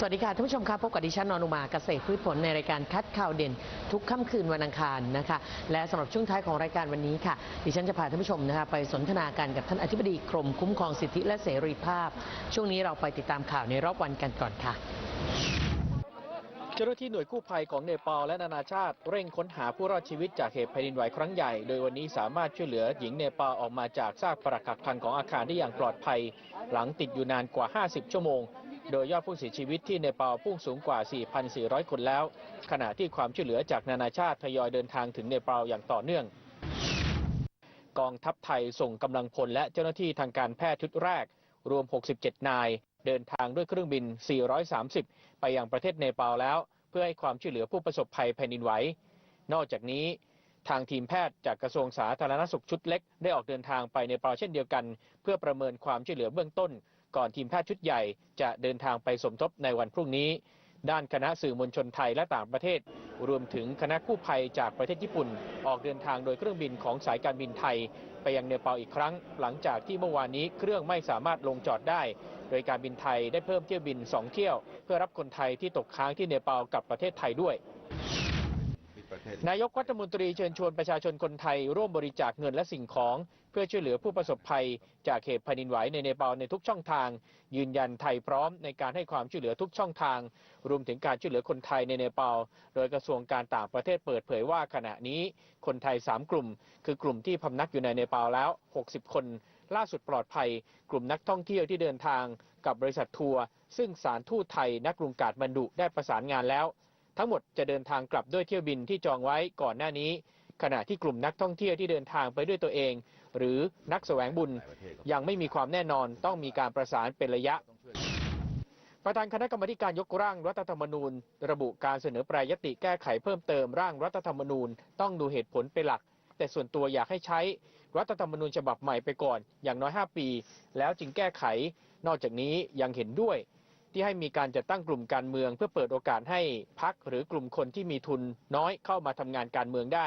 สวัสดีค่ะท่านผู้ชมครับพบกับดิฉันนอนุมาเกษตรพืชผลในรายการคัดข่าวเด่น ทุกค่ำคืนวันอังคารนะคะและสำหรับช่วงท้ายของรายการวันนี้ค่ะ ดิฉันจะพาท่านผู้ชมนะคะไปสนทนากันกับท่านอธิบดีกรมคุ้มครองสิทธิและเสรีภาพ ช่วงนี้เราไปติดตามข่าวในรอบวันกันก่อนค่ะ เจ้าหน้าที่หน่วยกู้ภัยของเนปาลและนานาชาติเร่งค้นหาผู้รอดชีวิตจากเหตุแผ่นดินไหวครั้งใหญ่ โดยวันนี้สามารถช่วยเหลือหญิงเนปาลออกมาจากซากปรักหักพังของอาคารได้อย่างปลอดภัย หลังติดอยู่นานกว่า 50 ชั่วโมง โดยยอดผู้เสียชีวิตที่เนปาลพุ่งสูงกว่า 4,400 คนแล้ว ขณะที่ความช่วยเหลือจากนานาชาติทยอยเดินทางถึงเนปาลอย่างต่อเนื่อง กองทัพไทยส่งกำลังพลและเจ้าหน้าที่ทางการแพทย์ชุดแรก รวม 67 นาย เดินทางด้วยเครื่องบิน 430 ไปยังประเทศเนปาลแล้ว เพื่อให้ความช่วยเหลือผู้ประสบภัยแผ่นดินไหว นอกจากนี้ทางทีมแพทย์จากกระทรวงสาธารณสุขชุดเล็ก ได้ออกเดินทางไปเนปาลเช่นเดียวกัน เพื่อประเมินความช่วยเหลือเบื้องต้น ก่อนทีมแพทย์ชุดใหญ่จะเดินทางไปสมทบในวันพรุ่งนี้ ด้านคณะสื่อมวลชนไทยและต่างประเทศ รวมถึงคณะกู้ภัยจากประเทศญี่ปุ่น ออกเดินทางโดยเครื่องบินของสายการบินไทย ไปยังเนปาลอีกครั้ง หลังจากที่เมื่อวานนี้เครื่องไม่สามารถลงจอดได้ โดยการบินไทยได้เพิ่มเที่ยวบิน 2 เที่ยว เพื่อรับคนไทยที่ตกค้างที่เนปาลกับประเทศไทยด้วย นายกรัฐมนตรีเชิญชวนประชาชนคนไทย ร่วมบริจาคเงินและสิ่งของ เพื่อช่วยเหลือผู้ประสบภัย จากเหตุแผ่นดินไหวในเนปาลในทุกช่องทาง ยืนยันไทยพร้อมในการให้ความช่วยเหลือทุกช่องทาง รวมถึงการช่วยเหลือคนไทยในเนปาลโดยกระทรวงการต่างประเทศเปิดเผยว่าขณะนี้คนไทย 3 กลุ่ม คือกลุ่มที่พำนักอยู่ในเนปาลแล้ว 60 คน ล่าสุดปลอดภัย กลุ่มนักท่องเที่ยวที่เดินทางกับบริษัททัวร์ซึ่งสารทูตไทยนักกรุงกาดมันดุได้ประสานงานแล้ว ทั้งหมดจะเดินทางกลับด้วยเที่ยวบินที่จองไว้ก่อนหน้านี้ ขณะที่กลุ่มนักท่องเที่ยวที่เดินทางไปด้วยตัวเอง หรือนักแสวงบุญยังไม่มีความแน่นอนต้องมีการประสานเป็นระยะประธานคณะกรรมการยกร่างรัฐธรรมนูญ ระบุการเสนอแปรยติแก้ไขเพิ่มเติมร่างรัฐธรรมนูญ ต้องดูเหตุผลเป็นหลัก แต่ส่วนตัวอยากให้ใช้รัฐธรรมนูญฉบับใหม่ไปก่อน อย่างน้อย 5 ปี แล้วจึงแก้ไข นอกจากนี้ยังเห็นด้วย ที่ให้มีการจัดตั้งกลุ่มการเมือง เพื่อเปิดโอกาสให้พักหรือกลุ่มคนที่มีทุนน้อยเข้ามาทำงานการเมืองได้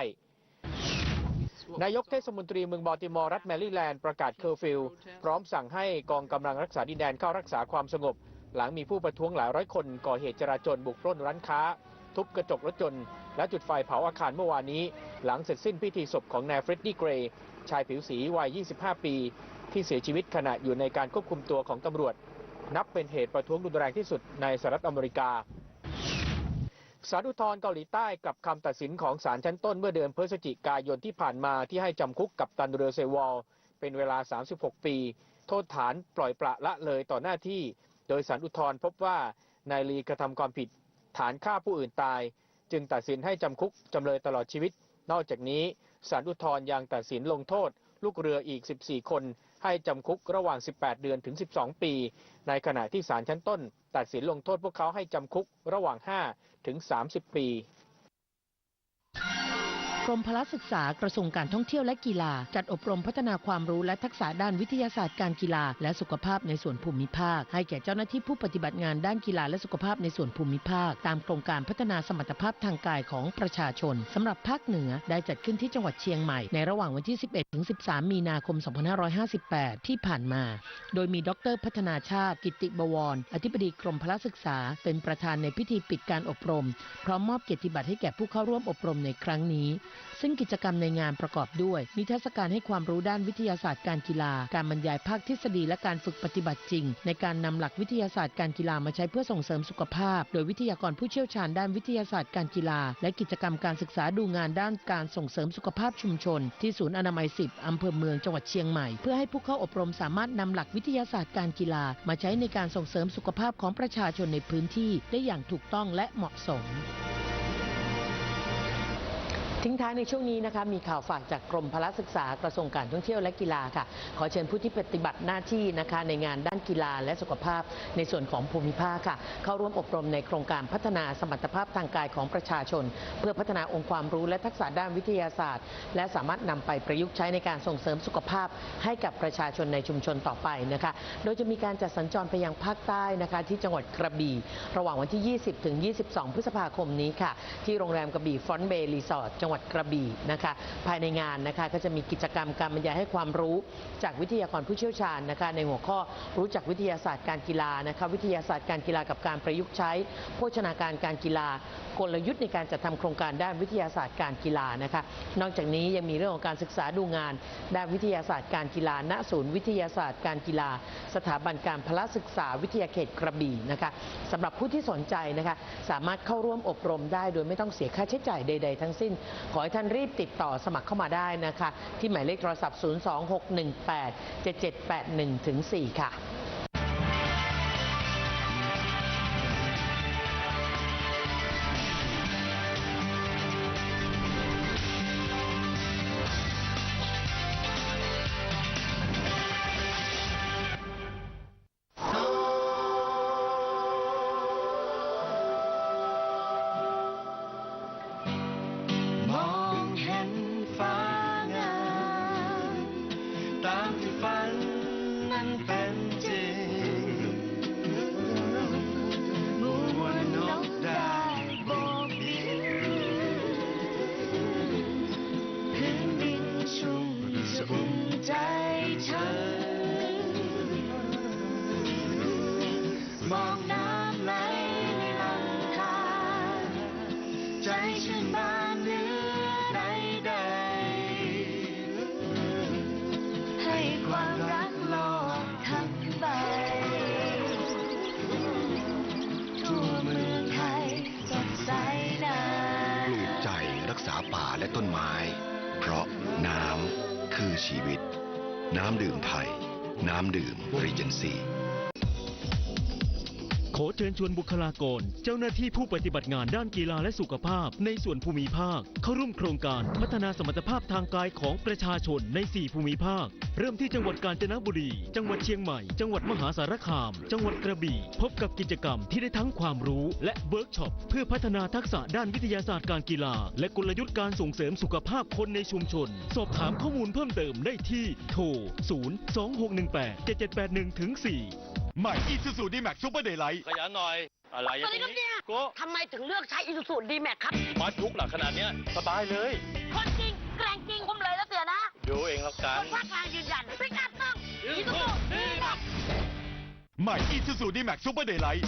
นายกเทศมนตรีเมืองบอลติมอร์รัฐแมริแลนด์ประกาศเคอร์ฟิวพร้อมสั่งให้กองกำลังรักษาดินแดนเข้ารักษาความสงบ หลังมีผู้ประท้วงหลายร้อยคนก่อเหตุจราจรบุกปล้นร้านค้า ทุบกระจกรถยนต์และจุดไฟเผาอาคารเมื่อวานนี้ หลังเสร็จสิ้นพิธีศพของนายเฟรดดี้เกรย์ชายผิวสีวัย 25 ปี ที่เสียชีวิตขณะอยู่ในการควบคุมตัวของตำรวจ นับเป็นเหตุประท้วงรุนแรงที่สุดในสหรัฐอเมริกาศาลอุทธรเกาหลีใต้กลับคำตัดสินของศาลชั้นต้นเมื่อเดือนพฤศจิกายนที่ผ่านมาที่ให้จำคุกกับตันเรือเซวอลเป็นเวลา 36 ปี โทษฐานปล่อยปละละเลยต่อหน้าที่ โดยศาลอุทธรพบว่านายลีกระทำความผิด ฐานฆ่าผู้อื่นตาย จึงตัดสินให้จำคุกจำเลยตลอดชีวิต นอกจากนี้ศาลอุทธรยังตัดสินลงโทษ ลูกเรืออีก 14 คน ให้จำคุกระหว่าง 18 เดือนถึง 12 ปี ในขณะที่ศาลชั้นต้น ตัดสินลงโทษพวกเขาให้จำคุกระหว่าง 5 ถึง 30 ปี กรมพละศึกษากระทรวงการท่องเที่ยวและกีฬา จัดอบรมพัฒนาความรู้และทักษะด้านวิทยาศาสตร์การกีฬา และสุขภาพในส่วนภูมิภาค ให้แก่เจ้าหน้าที่ผู้ปฏิบัติงานด้านกีฬาและสุขภาพในส่วนภูมิภาค ตามโครงการพัฒนาสมรรถภาพทางกายของประชาชนสำหรับภาคเหนือได้จัดขึ้นที่จังหวัดเชียงใหม่ในระหว่างวันที่ 11 ถึง 13 มีนาคม 2558 ที่ผ่านมา โดยมีดร พัฒนาชาติ กิตติบวร อธิบดีกรมพละศึกษา เป็นประธานในพิธีปิดการอบรม พร้อมมอบเกียรติบัตรให้แก่ผู้เข้าร่วมอบรมในครั้งนี้ซึ่งกิจกรรมในงานประกอบด้วยมีเทศกาลให้ความรู้ด้านวิทยาศาสตร์การกีฬา การบรรยายภาคทฤษฎีและการฝึกปฏิบัติจริง ในการนำหลักวิทยาศาสตร์การกีฬามาใช้เพื่อส่งเสริมสุขภาพ โดยวิทยากรผู้เชี่ยวชาญด้านวิทยาศาสตร์การกีฬา และกิจกรรมการศึกษาดูงานด้านการส่งเสริมสุขภาพชุมชน ที่ศูนย์อนามัย 10อำเภอเมืองจังหวัดเชียงใหม่ เพื่อให้ผู้เข้าอบรมสามารถนำหลักวิทยาศาสตร์การกีฬา มาใช้ในการส่งเสริมสุขภาพของประชาชนในพื้นที่ได้อย่างถูกต้องและเหมาะสม ทิ้งท้ายในช่วงนี้นะคะมีข่าวฝากจากกรมพละศึกษากระทรวงการท่องเที่ยวและกีฬาค่ะ ขอเชิญผู้ที่ปฏิบัติหน้าที่นะคะในงานด้านกีฬาและสุขภาพ ในส่วนของภูมิภาคค่ะ เข้าร่วมอบรมในโครงการพัฒนาสมรรถภาพทางกายของประชาชน เพื่อพัฒนาองค์ความรู้และทักษะด้านวิทยาศาสตร์ และสามารถนำไปประยุกต์ใช้ในการส่งเสริมสุขภาพ ให้กับประชาชนในชุมชนต่อไปนะคะ โดยจะมีการจัดสัญจรไปยังภาคใต้นะคะ ที่จังหวัดกระบี่ ระหว่างวันที่ 20 ถึง 22 พฤษภาคมนี้ค่ะ ที่โรงแรมกระบี่ฟอนเบย์รีสอร์ทจังหวัดงหวัดกระบี่นะคะ ภายในงานนะคะก็จะมีกิจกรรมการบรรยายให้ความรู้จากวิทยากรผู้เชี่ยวชาญนะคะ ในหัวข้อรู้จักวิทยาศาสตร์การกีฬานะคะ วิทยาศาสตร์การกีฬากับการประยุกต์ใช้ โภชนาการการกีฬากลยุทธ์ในการจัดทำโครงการด้านวิทยาศาสตร์การกีฬานะคะ นอกจากนี้ยังมีเรื่องของการศึกษาดูงาน ด้านวิทยาศาสตร์การกีฬา ณ ศูนย์วิทยาศาสตร์การกีฬา สถาบันการพละศึกษาวิทยาเขตกระบี่นะคะสำหรับผู้ที่สนใจนะคะสามารถเข้าร่วมอบรมได้โดยไม่ต้องเสียค่าใช้จ่ายใด ๆ ทั้งสิ้นขอให้ท่านรีบติดต่อสมัครเข้ามาได้นะคะ ที่หมายเลขโทรศัพท์ 026187781ถึง4ค่ะ ป่าและต้นไม้ เพราะน้ำคือชีวิต น้ำดื่มไทย น้ำดื่มรีเจนซี ขอเชิญชวนบุคลากร เจ้าหน้าที่ผู้ปฏิบัติงานด้านกีฬาและสุขภาพ ในส่วนภูมิภาค เข้าร่วมโครงการพัฒนาสมรรถภาพทางกายของประชาชนใน 4 ภูมิภาค เริ่มที่จังหวัดกาญจนบุรี จังหวัดเชียงใหม่ จังหวัดมหาสารคาม จังหวัดกระบี่ พบกับกิจกรรมที่ได้ทั้งความรู้ และเวิร์กช็อปเพื่อพัฒนาทักษะด้านวิทยาศาสตร์การกีฬา และกลยุทธ์การส่งเสริมสุขภาพคนในชุมชน สอบถามข้อมูลเพิ่มเติมได้ที่โทร 026187811-4 2 6 1 8 7 7 8 1ถึง4ใหม่อีซูซูดีแม็กซูเปอร์เดย์ไลท์ขยันหน่อย อะไรสวัสดีครับเนี่ยโก็ทำไมถึงเลือกใช้อีซูซูดีแม็กครับ มาทุกหลักขนาดเนี้ยสบายเลย คนจริงแกร่งจริงผมเลยแล้วเสียนะดูเองแล้วกัคนนภาคกลางยืนยันพิกัดต้องอีซูซูดีแม็กใหม่อีซูซูดีแม็กซูเปอร์เดย์ไลท์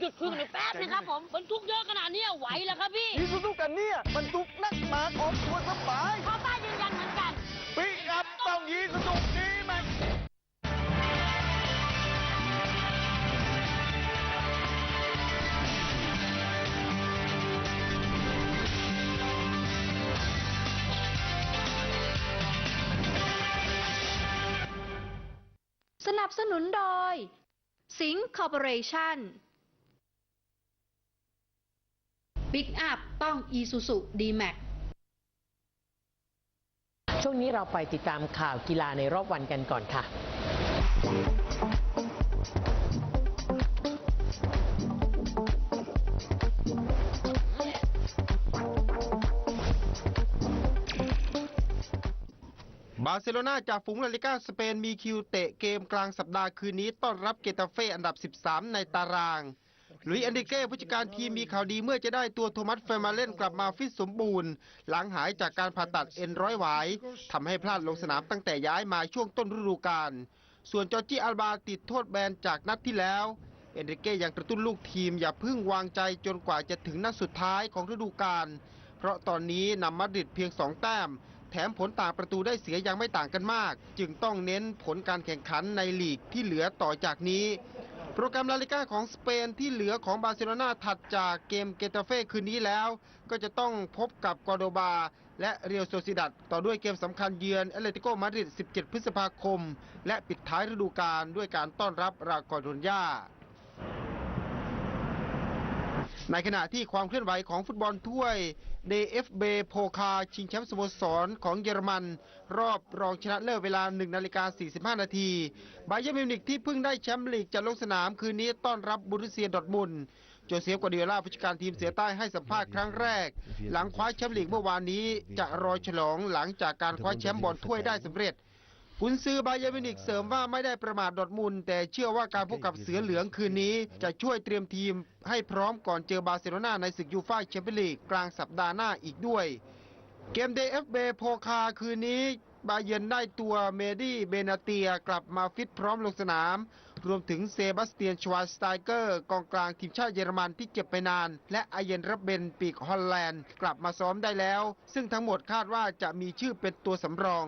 หยุดคุยกันในแป๊บนึงครับผมบรรทุกเยอะขนาดนี้ไหวแล้วครับพี่อีซูซูกันเนี่ยบรรทุกนักหนาของตัวสบายพ่อป้ายืนยันเหมือนกัน ปิกอัพต้องอีซูซูดีแม็ก สนับสนุนโดย สิงคอร์ปอเรชั่นปิกอัพต้อง Isuzu D-Max ช่วงนี้เราไปติดตามข่าวกีฬาในรอบวันกันก่อนค่ะ บาร์เซโลนาจากฝูงลาลิก้าสเปนมีคิวเตะเกมกลางสัปดาห์คืนนี้ต้อนรับเกตาเฟ่อันดับ 13 ในตารางลุยส์แอนดิเก้ผู้จัดการทีมมีข่าวดีเมื่อจะได้ตัวโทมัสเฟอร์มาเล่นกลับมาฟิตสมบูรณ์ หลังหายจากการผ่าตัดเอ็นร้อยหวายทำให้พลาดลงสนามตั้งแต่ย้ายมาช่วงต้นฤดูกาลส่วนจอร์จีอัลบาติดโทษแบนจากนัดที่แล้ว เอนริเก้ยังกระตุ้นลูกทีมอย่าพิ่งวางใจจนกว่าจะถึงนัดสุดท้ายของฤดูกาลเพราะตอนนี้นำมาดริดเพียง2แต้ม ถมผลต่างประตูได้เสียยังไม่ต่างกันมาก จึงต้องเน้นผลการแข่งขันในลีกที่เหลือต่อจากนี้ โปรแกรมลาลิก้าของสเปนที่เหลือของบาร์เซโลนาถัดจากเกมเกตาเฟ่คืนนี้แล้ว ก็จะต้องพบกับกอร์โดบา และเรียวโซซิดัดต่อด้วยเกมสำคัญเยือนแอเลติโกมาดริด 17 พฤษภาคม และปิดท้ายฤดูกาลด้วยการต้อนรับรากอร์โดนยาในขณะที่ความเคลื่อนไหวของฟุตบอลถ้วย DFB โพคาชิงแชมป์สโมสรของเยอรมัน รอบรองชนะเลิศเวลา 1 นาฬิกา 45 นาที บาเยร์มิวนิกที่เพิ่งได้แชมป์ลีกจะลงสนามคืนนี้ต้อนรับบุรุเซียดอทมุนโจเซฟกวาดิโอลาผู้จัดการทีมเสือใต้ให้สัมภาษณ์ครั้งแรก หลังคว้าแชมป์ลีกเมื่อวานนี้จะรอฉลองหลังจากการคว้าแชมป์บอลถ้วยได้สำเร็จ กุนซือบาเยร์นมิวนิกเสริมว่าไม่ได้ประมาทดอร์ทมุนด์แต่เชื่อว่าการพบกับเสือเหลืองคืนนี้ จะช่วยเตรียมทีมให้พร้อมก่อนเจอบาร์เซโลนาในศึกยูฟ่าแชมเปี้ยนลีกกลางสัปดาห์หน้าอีกด้วย เกมเดย์เอฟเบโพคาคืนนี้ บาเยร์นได้ตัวเมดี้เบนาเตียกลับมาฟิตพร้อมลงสนาม รวมถึงเซบาสเตียนชวาสไตเกอร์กองกลางทีมชาติเยอรมันที่เจ็บไปนาน และอาเยนรับเบนปีกฮอลแลนด์ กลับมาซ้อมได้แล้ว ซึ่งทั้งหมดคาดว่าจะมีชื่อเป็นตัวสำรอง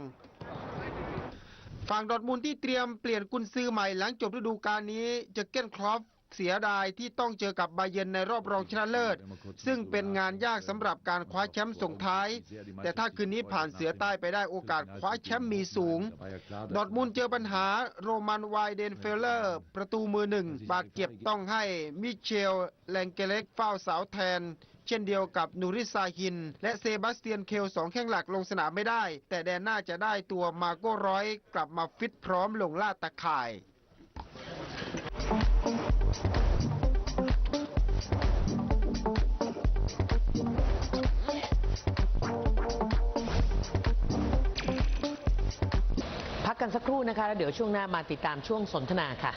ฝั่งดอร์ทมุนด์ที่เตรียมเปลี่ยนกุนซือใหม่หลังจบฤดูกาลนี้เจะเก้นครอฟเสียดายที่ต้องเจอกับบาเยร์นในรอบรองชนะเลิศ ซึ่งเป็นงานยากสำหรับการคว้าแชมป์ส่งท้าย แต่ถ้าคืนนี้ผ่านเสือใต้ไปได้โอกาสคว้าแชมป์มีสูง ดอร์ทมุนด์เจอปัญหาโรมันไวเดนเฟลเลอร์ ประตูมือหนึ่ง บาดเจ็บต้องให้มิเชลแลงเกเล็กเฝ้าเสาแทน เช่นเดียวกับนูริซาฮิน และเซบาสเตียนเคลสองแข้งหลักลงสนามไม่ได้ แต่แดนหน้าจะได้ตัวมาโก้ร้อยกลับมาฟิตพร้อมลงล่าตะข่ายพักกันสักครู่นะคะ แล้วเดี๋ยวช่วงหน้ามาติดตามช่วงสนทนาค่ะ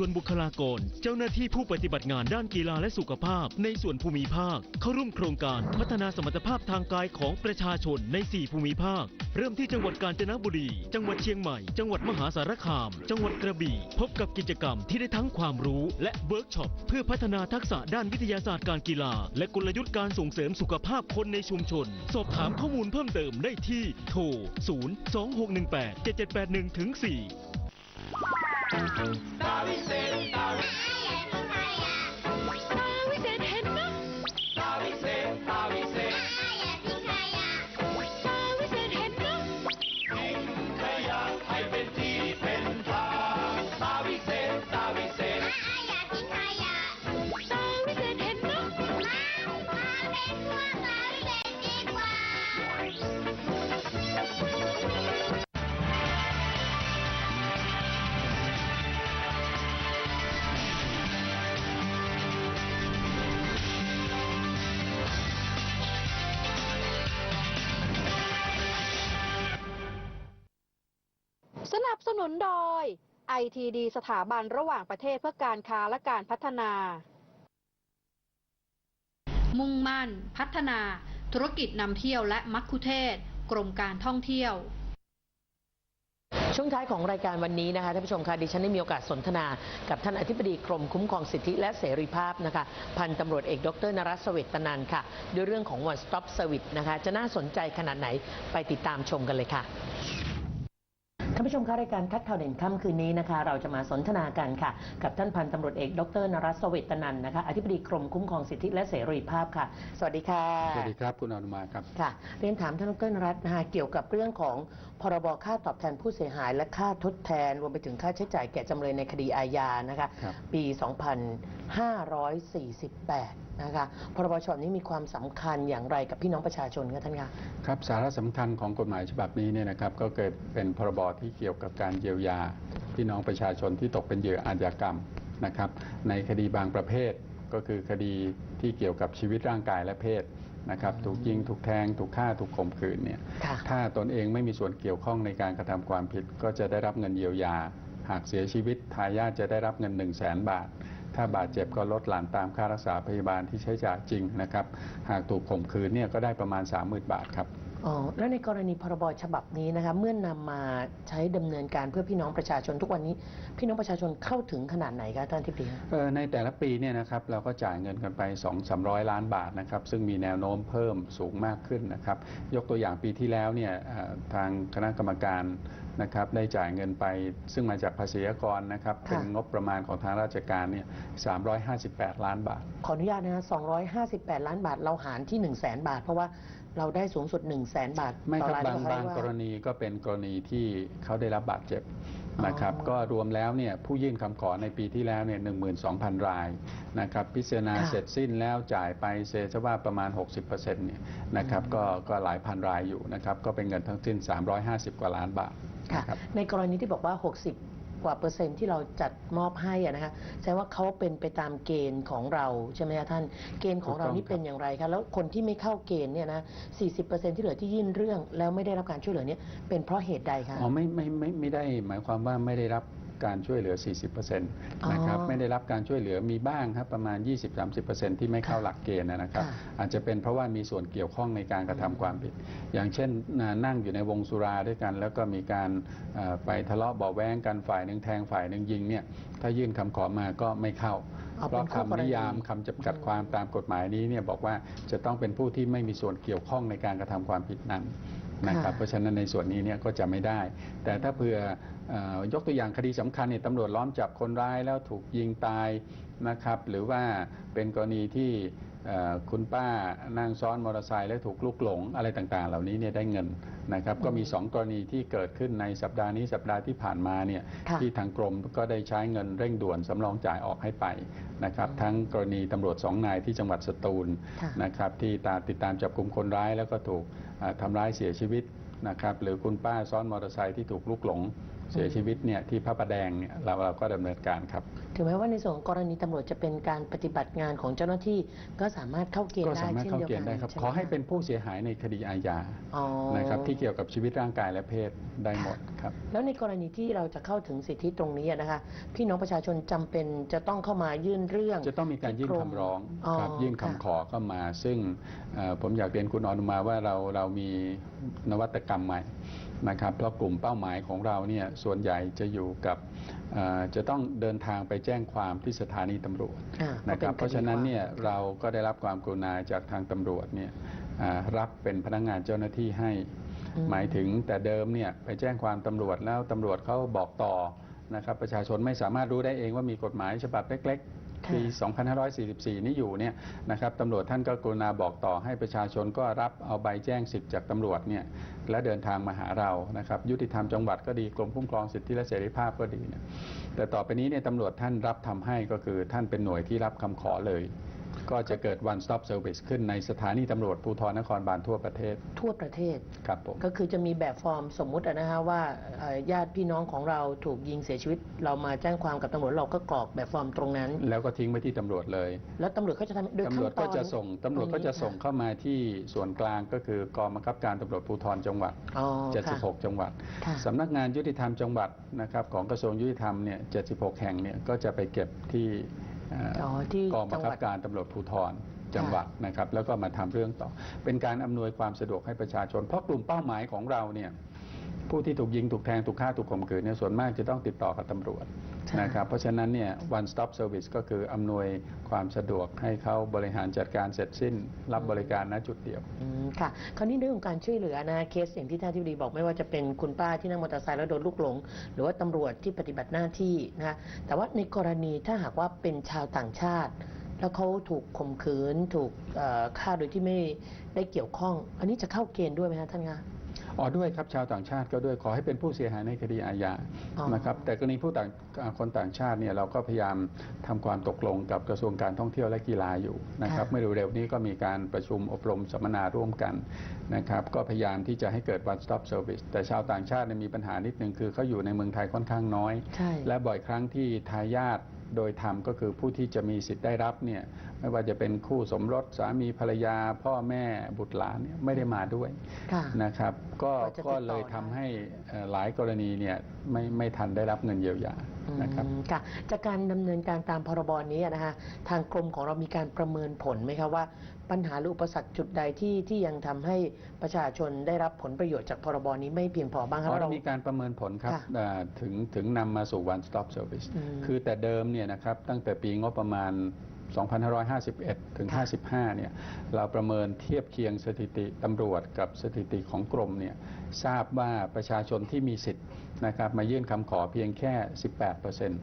ชวนบุคลากร เจ้าหน้าที่ผู้ปฏิบัติงานด้านกีฬาและสุขภาพ ในส่วนภูมิภาค เข้าร่วมโครงการพัฒนาสมรรถภาพทางกายของประชาชนใน 4 ภูมิภาค เริ่มที่จังหวัดกาญจนบุรี จังหวัดเชียงใหม่ จังหวัดมหาสารคาม จังหวัดกระบี่ พบกับกิจกรรมที่ได้ทั้งความรู้ และเวิร์กช็อปเพื่อพัฒนาทักษะด้านวิทยาศาสตร์การกีฬา และกลยุทธ์การส่งเสริมสุขภาพคนในชุมชน สอบถามข้อมูลเพิ่มเติมได้ที่โทร 0 2 6 1 8 7 7 8 1ถึง4 สนับ สนุนโดย ITD สถาบันระหว่างประเทศเพื่อการค้าและการพัฒนา มุ่งมั่น พัฒนา ธุรกิจนำเที่ยวและมัคคุเทศก์กรมการท่องเที่ยวช่วงท้ายของรายการวันนี้นะคะท่านผู้ชมคะดิฉันได้มีโอกาสสนทนากับท่านอธิบดีกรมคุ้มครองสิทธิและเสรีภาพนะคะพันตำรวจเอกดรนรัสเสเวตนันท์ค่ะด้วยเรื่องของ one stop service นะคะจะน่าสนใจขนาดไหนไปติดตามชมกันเลยค่ะ ท่านผู้ชมคะรายการทักข่าวเด่นค่ำคืนนี้นะคะ เราจะมาสนทนากันค่ะ กับท่านพันตำรวจเอกดรนรัสเสเวตนันท์นะคะ อธิบดีกรมคุ้มครองสิทธิและเสรีภาพค่ะ สวัสดีค่ะ สวัสดีครับคุณอนุมาครับ ค่ะ เรียนถามท่านดรนรัตน์นะคะเกี่ยวกับเรื่องของพรบค่าตอบแทนผู้เสียหาย และค่าทดแทนรวมไปถึงค่าใช้จ่ายแก่จำเลยในคดีอาญานะคะ ครับ ปี 2548 นะคะพรบฉบับนี้มีความสำคัญอย่างไรกับพี่น้องประชาชนคะท่านคะครับสาระสำคัญของกฎหมายฉบับนี้เนี่ยนะครับก็เกิดเป็นพรบที่เกี่ยวกับการเยียวยา พี่น้องประชาชนที่ตกเป็นเหยื่ออาชญากรรมนะครับในคดีบางประเภทก็คือคดีที่เกี่ยวกับชีวิตร่างกายและเพศนะครับถูกยิงถูกแทง ถูกฆ่าถูกข่มขืนเนี่ยค่ะถ้าตนเองไม่มีส่วนเกี่ยวข้องในการกระทำความผิด ก็จะได้รับเงินเยียวยา หากเสียชีวิตทายาทจะได้รับเงิน 1 0 0 0 0แสนบาท ถ้าบาดเจ็บก็ลดหลั่นตามค่ารักษาพยาบาลที่ใช้จ่ายจริงนะครับ หากถูกข่มขืนเนี่ยก็ได้ประมาณ 30,000 บาทครับอ๋อแล้วในกรณีพรบฉบับนี้นะคะเมื่อนำมาใช้ดำเนินการเพื่อพี่น้องประชาชนทุกวันนี้ พี่น้องประชาชนเข้าถึงขนาดไหนคะท่านทิพย์คะเอ่อในแต่ละปีเนี่ยนะครับเราก็จ่ายเงินกันไป 2 3 0 0 ล้านบาทนะครับซึ่งมีแนวโน้มเพิ่มสูงมากขึ้นนะครับ ยกตัวอย่างปีที่แล้วเนี่ยเอ่อทางคณะกรรมการ นะครับได้จ่ายเงินไปซึ่งมาจากภาษีอากรนะครับเป็นงบประมาณของทางราชการเนี่ย358 ล้านบาท ขออนุญาตนะคะ258 ล้านบาท เราหารที่ 1 0 0 0 0แสนบาท เพราะว่าเราได้สูงสุด 1 0 0 0 0แสนบาทไม่ต่อครับรายบางได้บางว่กรณีก็เป็นกรณีที่เขาได้รับบาดเจ็บนะครับอ๋อก็รวมแล้วเนี่ยผู้ยื่นคำขอในปีที่แล้วเนี่ย12,000 รายนะครับพิจารณาค่ะ เสร็จสิ้นแล้วจ่ายไปเซซะว่าประมาณ 60%เนี่ยนะครับก็ก็หลายพันรายอยู่นะครับก็เป็นเงินทั้งสิ้น 350 กว่าล้านบาท ค่ะนะครับในกรณีที่บอกว่า 60 กว่าเปอร์เซ็นต์ที่เราจัดมอบให้อะนะคะแสดงว่าเขาเป็นไปตามเกณฑ์ของเราใช่ไหมคะท่าน เกณฑ์ของเรานี่เป็นอย่างไรคะแล้วคนที่ไม่เข้าเกณฑ์เนี่ยนะ40%ที่เหลือที่ยื่นเรื่องแล้วไม่ได้รับการช่วยเหลือเนี่ยเป็นเพราะเหตุใดคะอ๋อไม่ไม่ไม่ไม่ได้หมายความว่าไม่ได้รับ การช่วยเหลือ 40%นะครับอ๋อไม่ได้รับการช่วยเหลือมีบ้างครับประมาณ 20-30%ที่ไม่เข้าค่ะหลักเกณฑ์นะครับค่ะอาจจะเป็นเพราะว่ามีส่วนเกี่ยวข้องในการกระทำความผิด อย่างเช่นน่ะนั่งอยู่ในวงสุราด้วยกัน แล้วก็มีการเอ่อไปทะเลาะเบาะแว้งกันฝ่ายหนึ่งแทงฝ่ายหนึ่งยิงเนี่ยถ้ายื่นคำขอมาก็ไม่เข้าเอาเพเป็นราะคู่กรณีคำนิยามคำจำกัดความตามกฎหมายนี้เนี่ยบอกว่าจะต้องเป็นผู้ที่ไม่มีส่วนเกี่ยวข้องในการกระทำความผิดนั้น นะครับค่ะเพราะฉะนั้นในส่วนนี้เนี่ยก็จะไม่ได้ แต่ถ้าเผื่อเอ่อยกตัวอย่างคดีสำคัญเนี่ยตำรวจล้อมจับคนร้ายแล้วถูกยิงตายนะครับหรือว่าเป็นกรณีที่เอ่อคุณป้านั่งซ้อนมอเตอร์ไซค์และถูกลุกหลงอะไรต่างๆ เหล่านี้เนี่ยได้เงินนะครับก็มี 2 กรณีที่เกิดขึ้นในสัปดาห์นี้สัปดาห์ที่ผ่านมาเนี่ยค่ะที่ทางกรมก็ได้ใช้เงินเร่งด่วนสำรองจ่ายออกให้ไปนะครับทั้งกรณีตำรวจสองนายที่จังหวัดสตูลค่ะนะครับที่ตามติดตามจับกลุ่มคนร้ายแล้วก็ถูก อ่าทำร้ายเสียชีวิต นะครับหรือคุณป้าซ้อนมอเตอร์ไซค์ที่ถูกลุกหลงเสียชีวิตเนี่ยที่พระประแดงเนี่ยเราเราก็ดำเนินการครับถึงแม้ว่าในส่วนของกรณีตำรวจจะเป็นการปฏิบัติงานของเจ้าหน้าที่ก็สามารถเข้าเกณฑ์ก็ได้สามารถเช่นเข้าเดียวเกกัณนฑ์ได้ครับช่ไมขอให้คะเป็นผู้เสียหายในคดีอาญาอ๋อนะครับที่เกี่ยวกับชีวิตร่างกายและเพศได้หมดครับแล้วในกรณีที่เราจะเข้าถึงสิทธิตรงนี้อะนะคะพี่น้องประชาชนจำเป็นจะต้องเข้ามายื่นเรื่อง จะต้องมีการยื่นที่คำร้องอ๋อครับยื่นคำค่ะขอเข้ามา ซึ่งเอ่อผมอยากเรียนคุณอนุมาว่าเราเรามีนวัตกรรมใหม่นะครับเพราะกลุ่มเป้าหมายของเราเนี่ยส่วนใหญ่จะอยู่กับเอ่อจะต้องเดินทางไปแจ้งความที่สถานีตำรวจอ่านะครับก็เพราะฉะนั้นเนี่ยเราก็ได้รับความกรุณาจากทางตำรวจเนี่ยอ่ารับเป็นพนักงานเจ้าหน้าที่ให้อืหมายถึงแต่เดิมเนี่ยไปแจ้งความตำรวจแล้วตำรวจเขาบอกต่อนะครับประชาชนไม่สามารถรู้ได้เองว่ามีกฎหมายฉบับเล็กๆค่ะ ปี 2544 นี้อยู่เนี่ยนะครับตำรวจท่านก็กรุณาบอกต่อให้ประชาชนก็รับเอาใบแจ้งสิทธิ์จากตำรวจเนี่ยและเดินทางมาหาเรานะครับยุติธรรมจังหวัดก็ดีกรมคุ้มครองสิทธิและเสรีภาพก็ดีเนี่ยแต่ต่อไปนี้เนี่ยตำรวจท่านรับทำให้ก็คือท่านเป็นหน่วยที่รับคำขอเลย ก็จะเกิด one stop service ขึ้นในสถานีตำรวจภูธรนครบาลทั่วประเทศ ทั่วประเทศ ครับผม ก็คือจะมีแบบฟอร์มสมมุติอะนะฮะว่าเอ่อญาติพี่น้องของเราถูกยิงเสียชีวิต เรามาแจ้งความกับตำรวจเราก็กรอกแบบฟอร์มตรงนั้น แล้วก็ทิ้งไว้ที่ตำรวจเลย แล้วตำรวจก็จะทำโดยตำรวจขั้นตก็อนจะส่งตำรวจก็จะส่งตรเข้ามาที่ส่วนกลางก็คือกองบังคับการตำรวจภูธรจังหวัด อ๋อค่ะ 76 จังหวัดค่ะ สำนักงานยุติธรรมจังหวัดนะครับของกระทรวงยุติธรรมเนี่ย 76 แห่งเนี่ยก็จะไปเก็บที่เอ่อออ๋อที่ กองบัจังงหคับวัดการตำรวจภูธรจังหวัดนะครับแล้วก็มาทำเรื่องต่อเป็นการอำนวยความสะดวกให้ประชาชนเพราะกลุ่มเป้าหมายของเราเนี่ย ผู้ที่ถูกยิงถูกแทงถูกฆ่าถูกข่มขืนเนี่ยส่วนมากจะต้องติดต่อกับตำรวจใช่นะครับเพราะฉะนั้นเนี่ย one stop service ก็คืออำนวยความสะดวกให้เขาบริหารจัดการเสร็จสิ้น รับบริการณจุดเดียวอืมค่ะคราวนี้เรื่องของการช่วยเหลือนะเคสอย่างที่ท่านที่ดีบอกไม่ว่าจะเป็นคุณป้าที่นั่งมอเตอร์ไซค์แล้วโดนลูกหลง หรือว่าตำรวจที่ปฏิบัติหน้าที่นะคะแต่ว่าในกรณีถ้าหากว่าเป็นชาวต่างชาติ แล้วเขาถูกข่มขืน ถูกเอ่อฆ่าโดยที่ไม่ได้เกี่ยวข้อง อันนี้จะเข้าเกณฑ์ด้วยไหมคะท่านคะ อ๋อด้วยครับชาวต่างชาติก็ด้วยขอให้เป็นผู้เสียหายในคดีอาญาอ๋อนะครับแต่กรณีผู้ต่างอ่าคนต่างชาติเนี่ยเราก็พยายามทำความตกลงกับกระทรวงการท่องเที่ยวและกีฬาอยู่นะครับเมื่อเร็วๆนี้ก็มีการประชุมอบรมสัมมนาร่วมกันนะครับก็พยายามที่จะให้เกิด one stop service แต่ชาวต่างชาติเนี่ยมีปัญหานิดนึงคือเขาอยู่ในเมืองไทยค่อนข้างน้อยใช่และบ่อยครั้งที่ทายาท โดยธรรมก็คือผู้ที่จะมีสิทธิ์ได้รับเนี่ยไม่ว่าจะเป็นคู่สมรสสามีภรรยา พ่อแม่บุตรหลานเนี่ยไม่ได้มาด้วยค่ะนะครับ ก็ก็จะติดต่อก็เลยทำได้ให้เอ่อหลายกรณีเนี่ยไม่ไม่ทันได้รับเงินเยียวยานะครับอืมค่ะจากการดำเนินการตามพรบนี้นะฮะทางกรมของเรามีการประเมินผลไหมครับว่า ปัญหาหรืออุปสรรคจุดใดที่ที่ยังทำให้ประชาชนได้รับผลประโยชน์จากพรบนี้ไม่เพียงพอบ้างครับเพราะเรามีการประเมินผลครับค่ะอ่าถึงถึงนำมาสู่ one stop service อืมคือแต่เดิมเนี่ยนะครับตั้งแต่ปีงบประมาณ 2551 ถึงค่ะ55 เนี่ยเราประเมินเทียบเคียงสถิติตำรวจกับสถิติของกรมเนี่ยทราบว่าประชาชนที่มีสิทธิ์นะครับมายื่นคำขอเพียงแค่ 18เปอร์เซ็นต์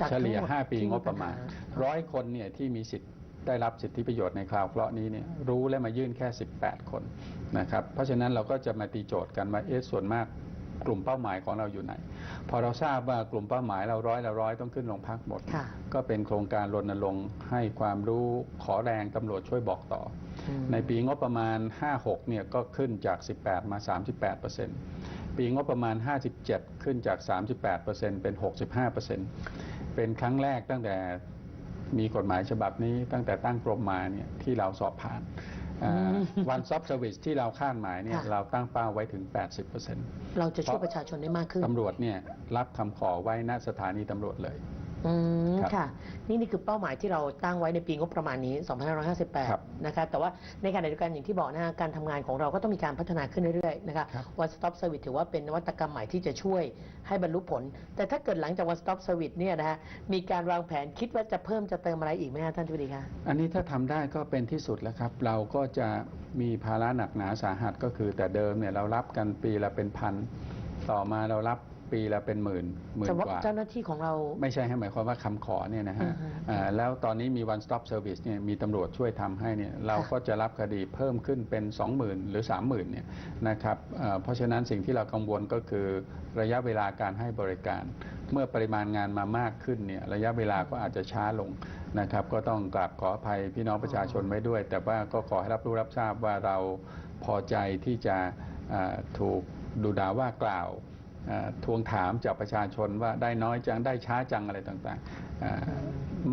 จากเฉลี่ยทั้งหมด5ปีที่งบประมาณปัญหร้อยคนเนี่ยที่มีสิทธิ์ ได้รับสิทธิประโยชน์ในคราวเคราะห์นี้เนี่ยรู้และมายื่นแค่ 18 คนนะครับเพราะฉะนั้นเราก็จะมาตีโจทย์กันว่าเอ๊ะส่วนมากกลุ่มเป้าหมายของเราอยู่ไหน พอเราทราบว่ากลุ่มเป้าหมายเราร้อยละร้อยต้องขึ้นโรงพักหมดค่ะก็เป็นโครงการรณรงค์ให้ความรู้ขอแรงตำรวจช่วยบอกต่ออมในปีงบประมาณ 56 เนี่ยก็ขึ้นจาก 18 มา 38เปอร์เซ็นต์ปีงบประมาณ 57 ขึ้นจาก 38เปอร์เซ็นต์เป็น 65เปอร์เซ็นต์เป็นครั้งแรกตั้งแต่ มีกฎหมายฉบับนี้ตั้งแต่ตั้งกรมมาเนี่ยที่เราสอบผ่านอืมวันซอฟต์เซอร์วิสที่เราคาดหมายเนี่ยค่ะเราตั้งเป้าไว้ถึง 80เปอร์เซ็นต์เราจะช่วยประชาชนได้มากขึ้นตำรวจเนี่ยรับคำขอไว้ณสถานีตำรวจเลย อืมครับค่ะนี่นี่คือเป้าหมายที่เราตั้งไว้ในปีงบประมาณนี้ ครับ2558 นะคะแต่ว่าในขณะเดียวกันอย่างที่บอกนะฮะการทำงานของเราก็ต้องมีการพัฒนาขึ้นเรื่อยๆนะคะ ครับ One Stop Service ถือว่าเป็นนวัตกรรมใหม่ที่จะช่วยให้บรรลุผล แต่ถ้าเกิดหลังจาก One Stop Service เนี่ยนะฮะมีการวางแผนคิดว่าจะเพิ่มจะเติมอะไรอีกไหมฮะท่านทิบดีคะ อันนี้ถ้าทำได้ก็เป็นที่สุดแล้วครับ เราก็จะมีภาระหนักหนาสาหัสก็คือแต่เดิมเนี่ยเรารับกันปีละเป็นพัน ต่อมาเรารับ ปีละเป็นหมื่นหมื่นแต่ว่ากว่าเจ้าหน้าที่ของเรา ไม่ใช่ให้หมายความว่าคำขอเนี่ยนะฮะอือฮึอ่าแล้วตอนนี้มี one stop service เนี่ยมีตำรวจช่วยทำให้เนี่ยเราก็จะรับคดีเพิ่มขึ้นเป็น 20,000 หรือ 30,000เนี่ยนะครับอ่าเพราะฉะนั้นสิ่งที่เรากังวลก็คือระยะเวลาการให้บริการ เมื่อปริมาณงานมามากขึ้นเนี่ยระยะเวลาก็อาจจะช้าลงนะครับก็ต้องกราบขออภัยพี่น้องประชาชนไว้ด้วย แต่ว่าก็ขอให้รับรู้รับทราบว่าเราพอใจที่จะอ่าถูกดูด่าว่ากล่าวอ่า ทวงถามจากประชาชนว่าได้น้อยจังได้ช้าจังอะไรต่างๆอ่า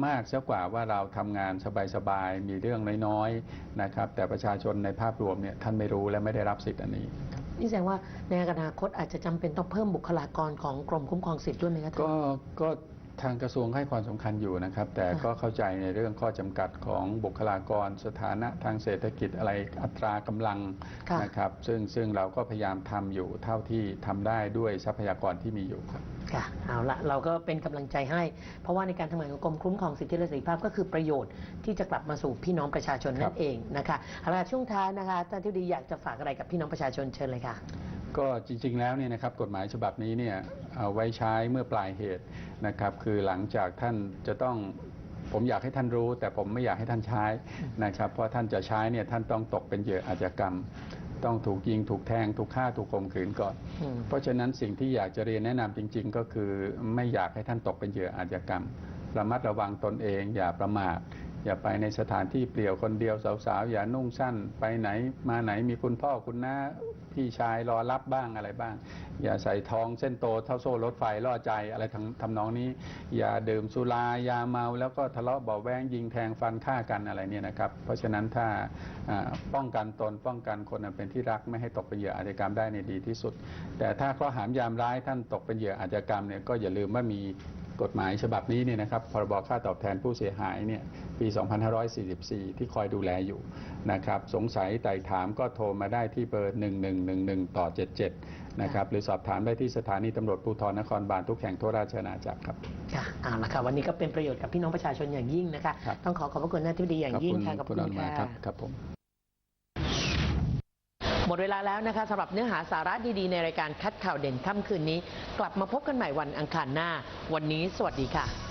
มากซะกว่าว่าเราทำงานสบายๆ มีเรื่องน้อยๆนะครับ แต่ประชาชนในภาพรวมเนี่ยท่านไม่รู้และไม่ได้รับสิทธิ์อันนี้นี่แสดงว่าในอนาคตอาจจะจำเป็นต้องเพิ่มบุคลากรของกรมคุ้มครองสิทธิ์ด้วยไหมคะท่านก็ก็ ทางกระทรวงให้ความสำคัญอยู่นะครับ แต่ค่ะก็เข้าใจในเรื่องข้อจำกัดของบุคลากร สถานะทางเศรษฐกิจอะไรอัตรากำลังค่ะนะครับ ซึ่งซึ่งเราก็พยายามทำอยู่เท่าที่ทำได้ด้วยทรัพยากรที่มีอยู่ครับค่ะเอาละเราก็เป็นกำลังใจให้ เพราะว่าในการทำงานของกรมคุ้มครองสิทธิและเสรีภาพก็คือประโยชน์ที่จะกลับมาสู่พี่น้องประชาชนครันั่บนเองนะคะเอาละช่วงท้ายนะคะท่านที่ดีอยากจะฝากอะไรกับพี่น้องประชาชนเชิญเลยค่ะ ก็จริงๆแล้วเนี่ยนะครับกฎหมายฉบับนี้เนี่ยเอาไว้ใช้เมื่อปลายเหตุนะครับคือหลังจากท่านจะต้องผมอยากให้ท่านรู้ แต่ผมไม่อยากให้ท่านใช้นะครับเพราะท่านจะใช้เนี่ยท่านต้องตกเป็นเหยื่ออาชญากรรม ต้องถูกยิงถูกแทง ถูกฆ่าถูกข่มขืนก่อนอืมเพราะฉะนั้นสิ่งที่อยากจะเรียนแนะนำจริง ๆ ก็คือไม่อยากให้ท่านตกเป็นเหยื่ออาชญากรรมระมัดระวังตนเอง อย่าประมาทอย่าไปในสถานที่เปลี่ยวคนเดียวสาวๆอย่านุ่งสั้น ไปไหนมาไหนมีคุณพ่อคุณน้า พี่ชายรอรับบ้างอะไรบ้าง อย่าใส่ทองเส้นโตเท่าโซ่รถไฟล่อใจอะไรทำทำนองนี้ อย่าดื่มสุรายาเมาแล้วก็ทะเลาะเบาแวงยิงแทงฟันฆ่ากันอะไรเนี่ยนะครับ เพราะฉะนั้นถ้าป้องกันตนป้องกันคนเป็นที่รักไม่ให้ตกเป็นเหยื่ออาชญากรรมได้ในดีที่สุด แต่ถ้าข้อหามยามร้ายท่านตกเป็นเหยื่ออาชญากรรมเนี่ยก็อย่าลืมว่ามี กฎหมายฉบับนี้เนี่ยนะครับพรบค่าตอบแทนผู้เสียหายเนี่ยปี 2544 ที่คอยดูแลอยู่นะครับสงสัยไต่ถามก็โทรมาได้ที่เบอร์ 1111 ต่อ 77 นะครับหรือสอบถามได้ที่สถานีตำรวจภูธรนครบาลทุกแห่งทั่วราชอาณาจักรครับค่ะเอาละค่ะวันนี้ก็เป็นประโยชน์กับพี่น้องประชาชนอย่างยิ่งนะคะครับต้องขอขอบพระคุณท่านที่ดีอย่างยิ่งค่ะขอบคุณคุณอนุมาค่ะครับครับผมห มดเวลาแล้วนะคะสำหรับเนื้อหาสาระดีๆ ในรายการคัดข่าวเด่นค่ำคืนนี้ กลับมาพบกันใหม่วันอังคารหน้า วันนี้สวัสดีค่ะ